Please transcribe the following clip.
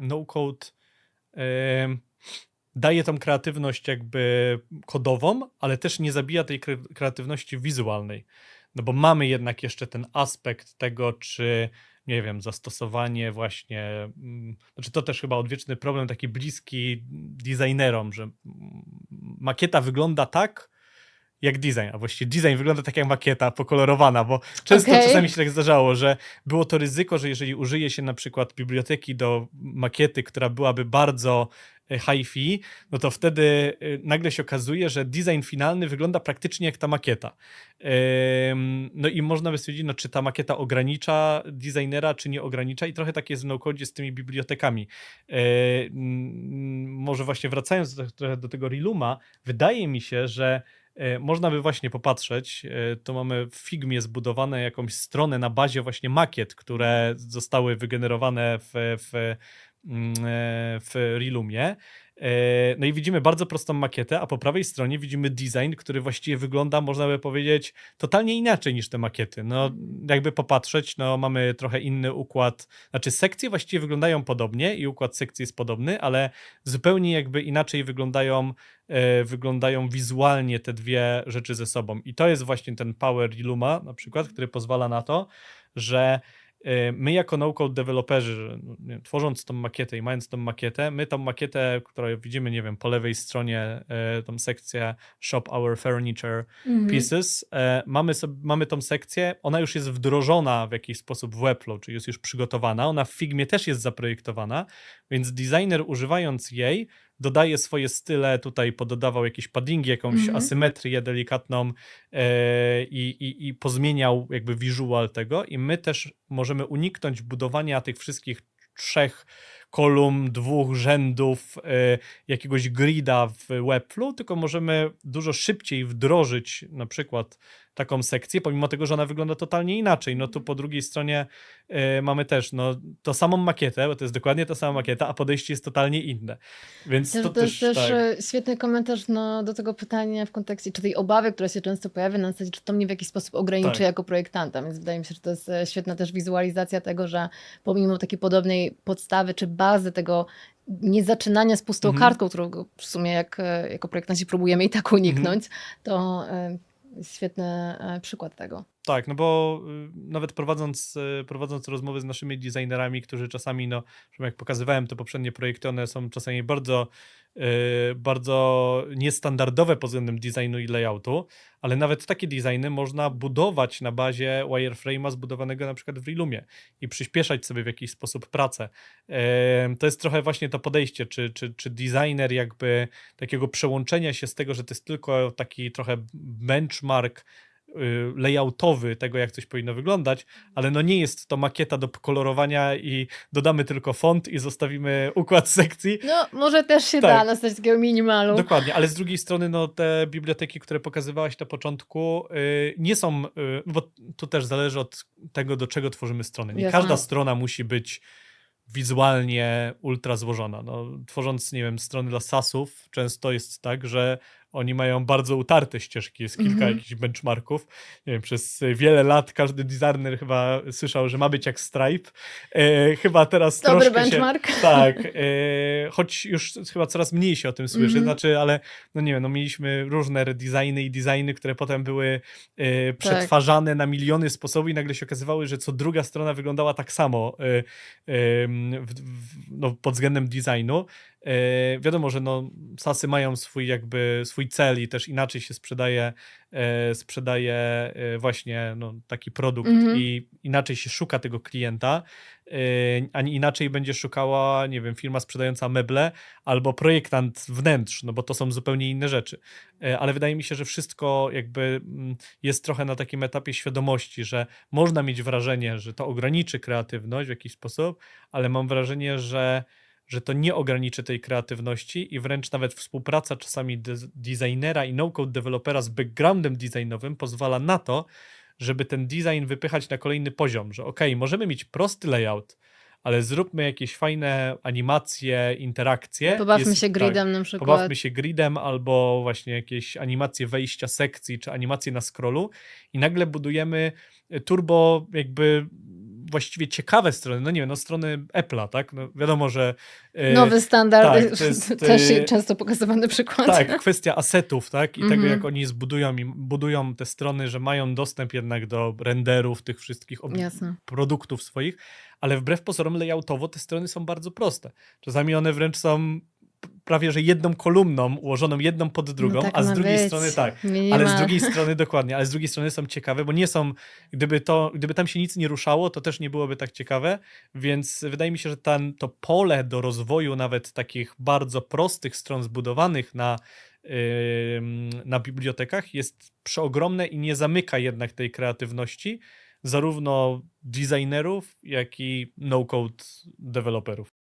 no-code daje tą kreatywność jakby kodową, ale też nie zabija tej kre- kreatywności wizualnej. No bo mamy jednak jeszcze ten aspekt tego, czy nie wiem, zastosowanie właśnie, mm, znaczy to też chyba odwieczny problem taki bliski designerom, że mm, makieta wygląda tak, jak design, a właściwie design wygląda tak jak makieta pokolorowana, bo często Okej. czasami się tak zdarzało, że było to ryzyko, że jeżeli użyje się na przykład biblioteki do makiety, która byłaby bardzo e, hi-fi, no to wtedy y, nagle się okazuje, że design finalny wygląda praktycznie jak ta makieta. No i można by stwierdzić, no, czy ta makieta ogranicza designera, czy nie ogranicza i trochę tak jest w no-codzie z tymi bibliotekami. Mm, Może właśnie wracając do, trochę do tego Riluma, wydaje mi się, że e, można by właśnie popatrzeć, e, to mamy w Figmie zbudowane jakąś stronę na bazie właśnie makiet, które zostały wygenerowane w, w, mm, e, w Rilumie. E, No i widzimy bardzo prostą makietę, a po prawej stronie widzimy design, który właściwie wygląda, można by powiedzieć, totalnie inaczej niż te makiety. No, jakby popatrzeć, no mamy trochę inny układ, znaczy sekcje właściwie wyglądają podobnie i układ sekcji jest podobny, ale zupełnie jakby inaczej wyglądają, e, wyglądają wizualnie te dwie rzeczy ze sobą. I to jest właśnie ten power Illuma na przykład, który pozwala na to, że my jako no-code deweloperzy, no, tworząc tą makietę i mając tą makietę, my tą makietę, którą widzimy, nie wiem, po lewej stronie, e, tą sekcję Shop Our Furniture Mhm. Pieces, e, mamy, sobie, mamy tą sekcję, ona już jest wdrożona w jakiś sposób w Webflow, czyli jest już przygotowana, ona w Figmie też jest zaprojektowana, więc designer używając jej dodaje swoje style, tutaj pododawał jakieś paddingi, jakąś Mhm. asymetrię delikatną e, i, i, pozmieniał jakby visual tego i my też możemy uniknąć budowania tych wszystkich trzech kolumn, dwóch rzędów, e, jakiegoś grida w Webflow, tylko możemy dużo szybciej wdrożyć na przykład taką sekcję, pomimo tego, że ona wygląda totalnie inaczej. No tu po drugiej stronie e, mamy też no, to samą makietę, bo to jest dokładnie ta sama makieta, a podejście jest totalnie inne. Więc Też, to, to jest też, też tak. e, świetny komentarz no, do tego pytania w kontekście, czy tej obawy, która się często pojawia na zasadzie, czy to mnie w jakiś sposób ograniczy Tak. jako projektanta. Więc wydaje mi się, że to jest świetna też wizualizacja tego, że pomimo takiej podobnej podstawy czy bazy tego nie zaczynania z pustą Mhm. kartką, którą w sumie jak, e, jako projektanci próbujemy i tak uniknąć, to e, świetny e, przykład tego. Tak, no bo y, nawet prowadząc, prowadząc rozmowy z naszymi designerami, którzy czasami, no, że jak pokazywałem te poprzednie projekty, one są czasami bardzo, bardzo niestandardowe pod względem designu i layoutu, ale nawet takie designy można budować na bazie wireframe'a zbudowanego na przykład w Realumie i przyspieszać sobie w jakiś sposób pracę. Em, To jest trochę właśnie to podejście, czy, czy, czy designer jakby takiego przełączenia się z tego, że to jest tylko taki trochę benchmark y, layoutowy tego, jak coś powinno wyglądać, ale no nie jest to makieta do kolorowania i dodamy tylko font i zostawimy układ sekcji. No, może też się Tak. da na zasadzie takiego minimalu. Dokładnie, ale z drugiej strony no te biblioteki, które pokazywałaś na początku y, nie są, y, bo tu też zależy od tego, do czego tworzymy stronę. Nie Jasne. każda strona musi być wizualnie ultra złożona. No, tworząc, nie wiem, strony dla SASów, często jest tak, że oni mają bardzo utarte ścieżki, jest kilka Mhm. jakichś benchmarków. Nie wiem, przez wiele lat każdy designer chyba słyszał, że ma być jak Stripe. E, chyba teraz Dobry troszkę się... benchmark. Tak, e, choć już chyba coraz mniej się o tym słyszy, Mhm. znaczy, ale no nie wiem, no mieliśmy różne redesigny i designy, które potem były e, przetwarzane na miliony sposobów i nagle się okazywały, że co druga strona wyglądała tak samo e, em, w, w, no, pod względem designu. E, wiadomo, że no, SASy mają swój jakby swój cel i też inaczej się sprzedaje, e, sprzedaje e, właśnie no, taki produkt Mhm. i inaczej się szuka tego klienta, a nie inaczej będzie szukała, nie wiem, firma sprzedająca meble albo projektant wnętrz, no bo to są zupełnie inne rzeczy. Ale wydaje mi się, że wszystko jakby mm, jest trochę na takim etapie świadomości, że można mieć wrażenie, że to ograniczy kreatywność w jakiś sposób, ale mam wrażenie, że że to nie ograniczy tej kreatywności i wręcz nawet współpraca czasami de- designera i no-code dewelopera z backgroundem designowym pozwala na to, żeby ten design wypychać na kolejny poziom, że ok, możemy mieć prosty layout, ale zróbmy jakieś fajne animacje, interakcje. Pobawmy Jest- się tak, gridem na przykład. Pobawmy się gridem albo właśnie jakieś animacje wejścia sekcji, czy animacje na scrollu i nagle budujemy turbo jakby właściwie ciekawe strony, no nie wiem, no strony Apple'a, tak? No wiadomo, że e, Nowy standard, tak, jest, też y, często pokazywany przykład. tak, kwestia asetów, tak? I tego, Mhm. jak oni zbudują i budują te strony, że mają dostęp jednak do renderów tych wszystkich produktów swoich, ale wbrew pozorom layoutowo te strony są bardzo proste. Czasami one wręcz są prawie, że jedną kolumną ułożoną jedną pod drugą, no tak a z drugiej być. strony tak. Nie Ale z drugiej strony dokładnie, ale z drugiej strony są ciekawe, bo nie są, gdyby to, gdyby tam się nic nie ruszało, to też nie byłoby tak ciekawe, więc wydaje mi się, że to pole do rozwoju nawet takich bardzo prostych stron zbudowanych na, na bibliotekach jest przeogromne i nie zamyka jednak tej kreatywności zarówno designerów, jak i no-code deweloperów.